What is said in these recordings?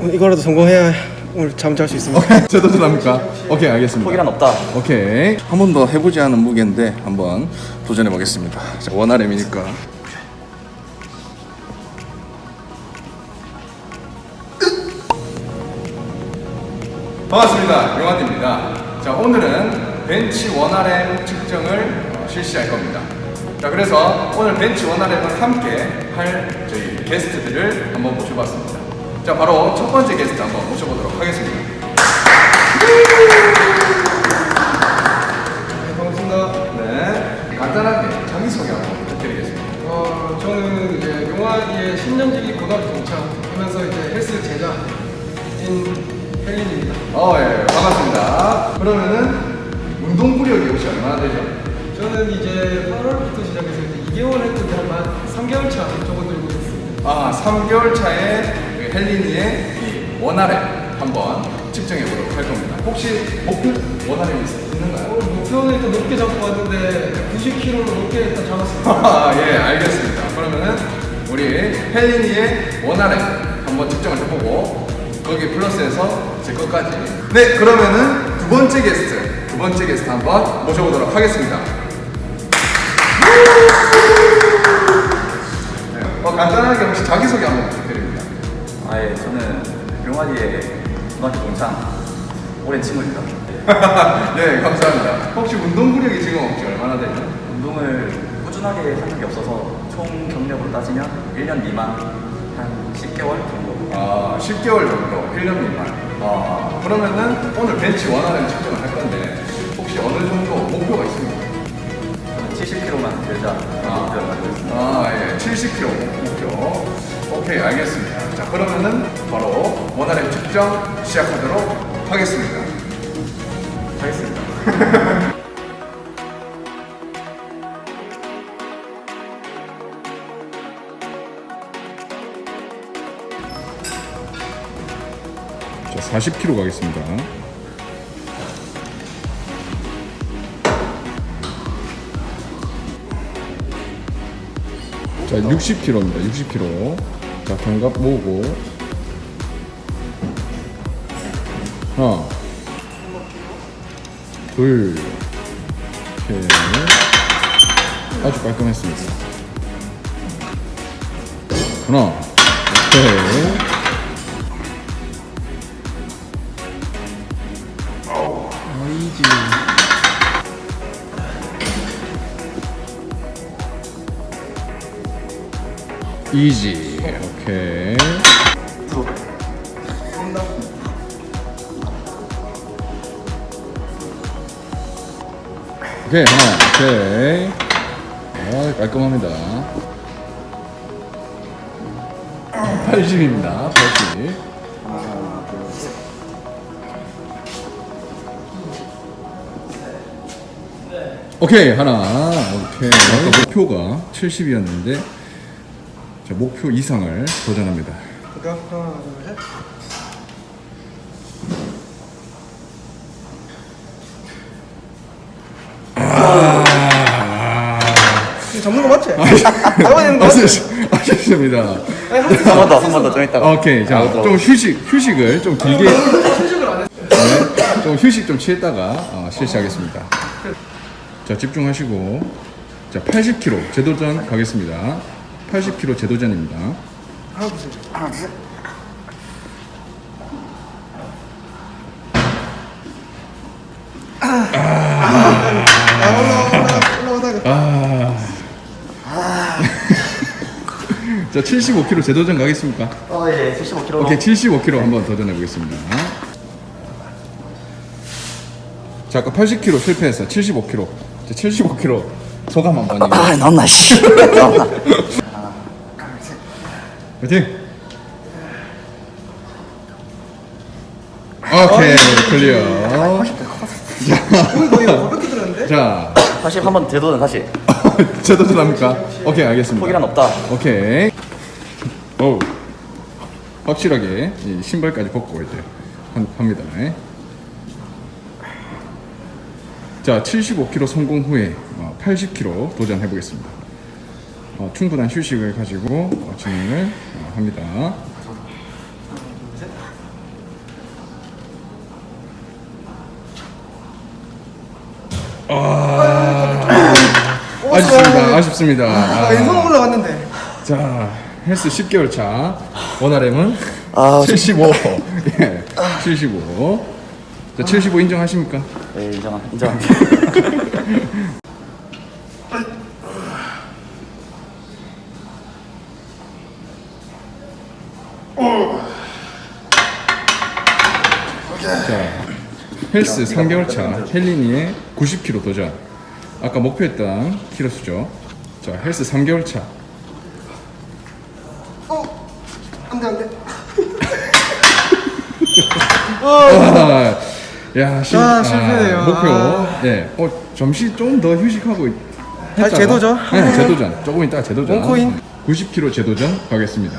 오늘 이거라도 성공해야 오늘 잠 잘 수 있습니다. 제 도전합니까? 오케이 알겠습니다. 포기란 없다. 오케이 한 번 더 해보지 않은 무게인데 한번 도전해 보겠습니다. 자, 원RM이니까. 반갑습니다. 용환입니다. 자 오늘은 벤치 원RM 측정을 어, 실시할 겁니다. 자 그래서 오늘 벤치 원RM을 함께 할 저희 게스트들을 한번 모셔봤습니다. 자 바로 첫 번째 게스트 한번 모셔보도록 하겠습니다. 네, 반갑습니다. 네 간단하게 자기소개 한번 부탁드리겠습니다. 어, 저는 이제 용화기의 신년지기 고등학교 동창하면서 이제 헬스 제자인 헬린입니다. 어, 예, 반갑습니다. 그러면은 운동 구력이 혹시 얼마나 되죠? 저는 이제 8월부터 시작해서 이제 2개월 했는데 한 3개월 차 접어들고 있습니다. 아, 3개월 차에 그 헬리니의 이 원RM 한번 측정해 보도록 할 겁니다. 혹시 목표 원RM 있는가요? 오늘 목표는 일단 높게 잡고 왔는데 90kg로 높게 일단 잡았습니다. 아, 예, 알겠습니다. 그러면은 우리 헬리니의 원RM 한번 측정을 해보고 거기 플러스해서 제 것까지. 네, 그러면은 두 번째 게스트, 두 번째 게스트 한번 모셔보도록 하겠습니다. 네, 어, 간단하게 혹시 자기소개 한번 부탁드립니다. 아, 예, 저는 용화리의 고등학교 동창 오랜 친구입니다. 네, 감사합니다. 혹시 운동 구력이 지금 혹시 얼마나 되죠? 운동을 꾸준하게 한 적이 없어서 총 경력으로 따지면 1년 미만 한 10개월 정도. 아, 10개월 정도, 1년 미만. 아, 그러면은 오늘 벤치 원하는 측정을 할 건데 혹시 어느 정도 목표가 있습니까? 저는 70kg만 들자 목표를 가지고 있습니다. 아, 예, 70kg 목표. 오케이, 알겠습니다. 자, 그러면은 바로 원활의 측정 시작하도록 하겠습니다. 하겠습니다. 자, 40kg 가겠습니다. 자, 60kg입니다. 60kg. 자, 견갑 모으고. 하나, 둘, 셋. 아주 깔끔했습니다. 하나, 셋. 아이지. 이지. 오케이. 오케이 하나 오케이 아 깔끔합니다. 80입니다 80 오케이 하나. 오케이. 아까 목표가 70이었는데 자 목표 이상을 도전합니다 하나, 둘, 셋. 이거 잡는 거 맞지? 잡아야 되는 거 맞지? 아셨습니다 한 번 더, 한 번 더좀 이따가. 오케이 자 좀 휴식 휴식을 좀 길게 휴식을 안 했어. 네, 좀 휴식 좀 취했다가 어, 실시하겠습니다 자 집중하시고 자 80kg 재도전 가겠습니다 80kg 재도전입니다 하나, 둘, 셋. 하나, 둘, 셋. 아, 올라오다, 올라오다가. 자 75kg 재도전 가겠습니까? 어, 예, 75kg. 오케이 75kg 한번 도전해 보겠습니다. 자 아까 80kg 실패했어. 75kg. 자 75kg 소감 한번 얘기해. 아, 나온나, 씨. 나온나. 파이팅. 오케이 클리어. 거의 거의 가볍게 들었는데? 자 다시 한번 되도는 다시. 재도전 합니까? 오케이 알겠습니다. 포기란 없다. 오케이. 오. 확실하게 이 신발까지 벗고 이제 한- 합니다. 자, 75kg 성공 후에 어, 80kg 도전해 보겠습니다. 어, 충분한 휴식을 가지고 어, 진행을 어, 합니다. 아, 아쉽습니다. 아, 아쉽습니다. 아, 인성 아, 올라갔는데. 자, 헬스 10개월 차 원RM은 아, 75. 예, 75. 자, 75 인정하십니까? 네, 인정, 인정합니다. 헬스 3개월 차 헬리니의 90kg 도전. 아까 목표했던 키로 수죠. 자, 헬스 3개월 차. 어, 안 돼, 안 돼. 아, 야, 실, 아, 실패네요. 목표. 아. 네. 어, 잠시 좀 더 휴식하고 했다가 재도전? 네, 재도전. 조금 이따 재도전. 원코인? 90kg 재도전 가겠습니다.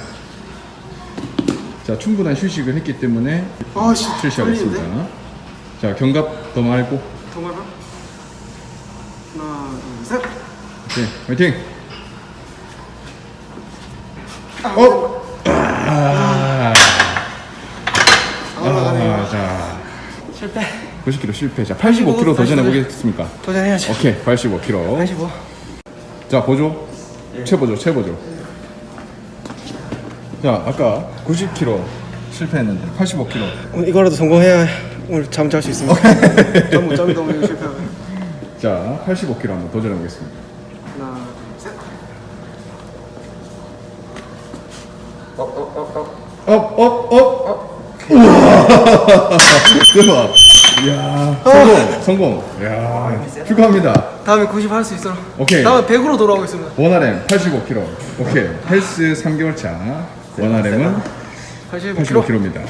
자, 충분한 휴식을 했기 때문에 아, 씨. 실시하겠습니다. 자, 견갑 더 말고. 더 말봐. 하나, 둘, 셋. 오케이, 화이팅! 어? 아, 아, 자. 실패. 90kg 실패. 자, 85kg 도전해 보겠습니까? 도전해야지. 오케이, 85kg. 85. 자, 보조. 채보조, 채보조. 자, 아까 90kg 실패했는데 85kg. 오늘 이거라도 성공해야 오늘 잠 잘 수 있습니다. 잠못 잠도 오늘 실패하면. 자, 85kg 한번 도전해 보겠습니다. 하나, 둘, 셋. 업, 업, 업. 우와. 대박. 이야, 성공, 성공. 이야, 축하합니다. 다음에 90 할 수 있어. 오케이. 다음에 100으로 돌아오겠습니다. 원RM 85kg. 오케이. 헬스 3개월 차. 원RM은 85kg. 85kg입니다.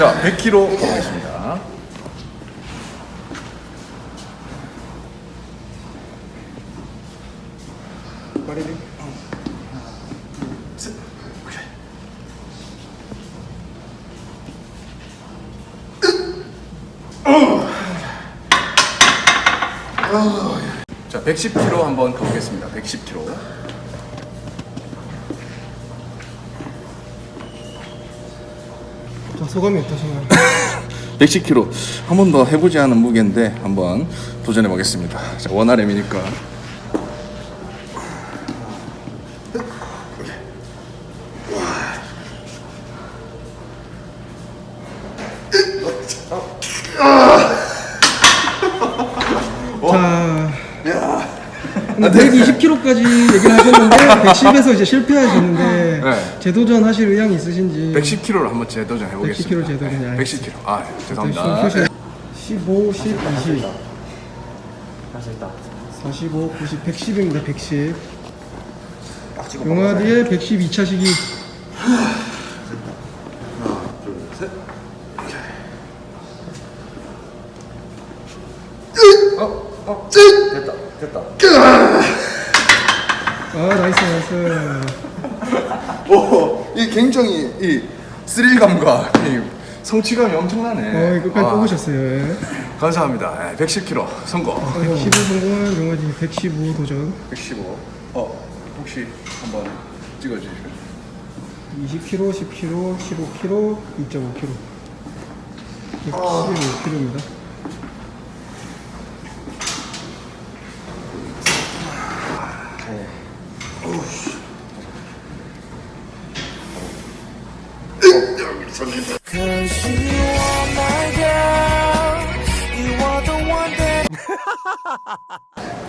자, 100kg 가겠습니다. 말이네. 자, 110kg 한번 가보겠습니다. 110kg. 자, 소감이 어떠신가요? 110kg 한 번도 해보지 않은 무게인데 한번 도전해 보겠습니다. 자, 원RM이니까. 120kg까지 얘기를 하셨는데 110에서 이제 실패하셨는데 네. 재도전 하실 의향이 있으신지 110kg를 한번 재도전 해보겠습니다. 110kg 재도전, 네, 110kg. 아, 죄송합니다. 휴식 15, 10, 20, 할수 있다. 45, 90, 110입니다. 110. 딱 찍어. 용화디의 110 2차 시기. 됐다, 됐다. 아, 나이스, 나이스. 오, 이 굉장히 이 스릴감과 이 성취감이 엄청나네. 어, 끝까지 아, 뽑으셨어요. 예. 감사합니다. 예, 110kg 성공. 115 성공한 용화디 115 도전. 115. 어, 혹시 한번 찍어주실까요? 20kg, 10kg, 15kg, 2.5kg. 115kg입니다.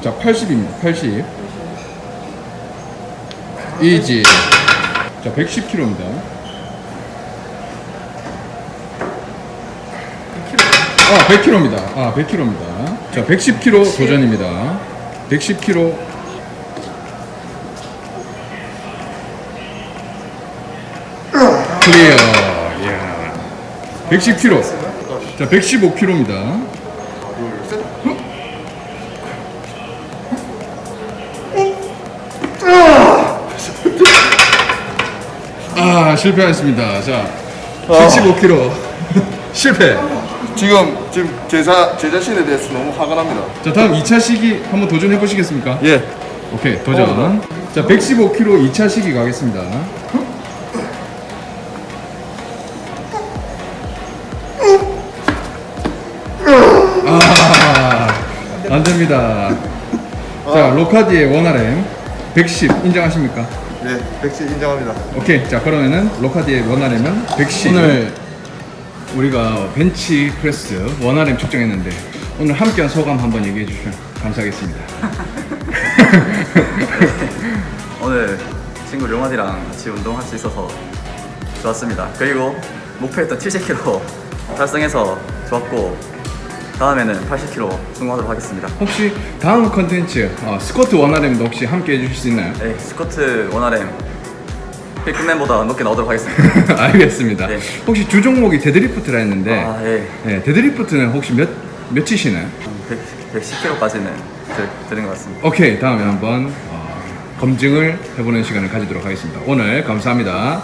자, 80입니다. 80. 이지. 자, 110kg입니다. 아, 100kg입니다. 아, 100kg입니다. 자, 110kg 도전입니다. 110kg. 클리어. 이야. 110kg. 자, 115kg입니다. 실패하였습니다. 자, 어. 75kg 실패. 지금 지금 제사 제 자신에 대해서 너무 화가 납니다. 자, 다음 2차 시기 한번 도전해 보시겠습니까? 예. 오케이, 도전. 어, 네. 자, 115kg 2차 시기 가겠습니다. 아, 안 됩니다. 자, 로카디의 원RM 110 인정하십니까? 네, 110 인정합니다. 오케이. 자, 그러면은 로카디의 원RM은 110. 오늘 우리가 벤치 프레스 원RM 측정했는데 오늘 함께한 소감 한번 얘기해 주시면 감사하겠습니다. 오늘 친구 룡환이랑 같이 운동할 수 있어서 좋았습니다. 그리고 목표했던 70kg 달성해서 좋았고 다음에는 80kg 성공하도록 하겠습니다. 혹시 다음 컨텐츠 어, 스쿼트 원RM도 혹시 함께 해주실 수 있나요? 네, 스쿼트 원RM 필금맨보다 높게 나오도록 하겠습니다. 알겠습니다. 네. 혹시 주 종목이 데드리프트라 했는데 아, 예. 네, 데드리프트는 혹시 몇, 몇 치시나요? 100, 110kg까지는 들, 드는 것 같습니다. 오케이 다음에 한번 어, 검증을 해보는 시간을 가지도록 하겠습니다. 오늘 감사합니다.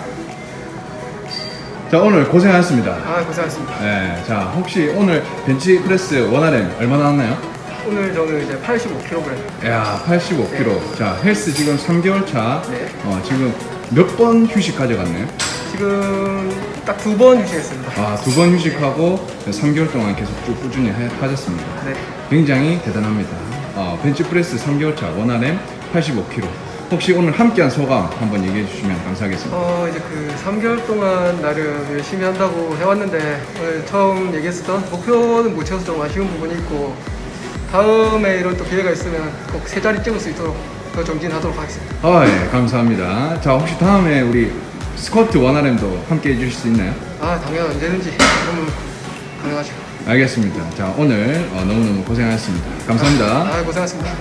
자 오늘 고생하셨습니다. 아 고생하셨습니다. 네, 자 혹시 오늘 벤치 프레스 원RM 얼마 나왔나요? 오늘 저는 이제 85kg. 야 85kg. 자 헬스 지금 3개월 차. 네. 어, 지금 몇 번 휴식 가져갔나요? 지금 딱 두 번 유지했습니다. 아 두 번 휴식하고 3개월 동안 계속 쭉 꾸준히 해- 하셨습니다. 네. 굉장히 대단합니다. 어, 벤치프레스 3개월 차 원RM 85kg. 혹시 오늘 함께한 소감 한번 얘기해 주시면 감사하겠습니다. 어 이제 그 3개월 동안 나름 열심히 한다고 해왔는데 오늘 처음 얘기했었던 목표는 못 채워서 좀 아쉬운 부분이 있고 다음에 이런 또 기회가 있으면 꼭 세 자리 찍을 수 있도록 더 정진하도록 하겠습니다. 아, 예, 감사합니다. 자, 혹시 다음에 우리 스쿼트 원RM도 함께 해주실 수 있나요? 아 당연 언제든지 너무 가능하죠. 알겠습니다. 자, 오늘 어, 너무너무 고생하셨습니다. 감사합니다. 아 고생하셨습니다.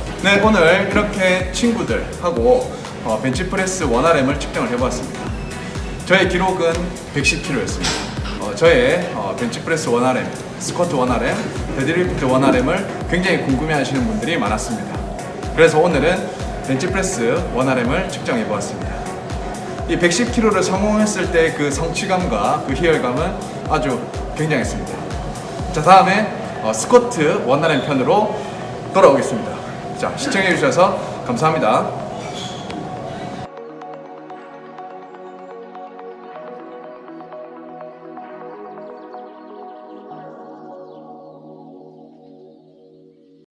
네, 오늘 이렇게 친구들하고 어, 벤치프레스 원RM을 측정을 해보았습니다. 저의 기록은 110kg였습니다. 어, 저의 어, 벤치프레스 원RM, 스쿼트 원RM, 데드리프트 원RM을 굉장히 궁금해하시는 분들이 많았습니다. 그래서 오늘은 벤치프레스 원RM을 측정해보았습니다. 이 110kg를 성공했을 때 그 성취감과 그 희열감은 아주 굉장했습니다. 자 다음에 어, 스쿼트 원활한 편으로 돌아오겠습니다. 자 시청해 주셔서 감사합니다.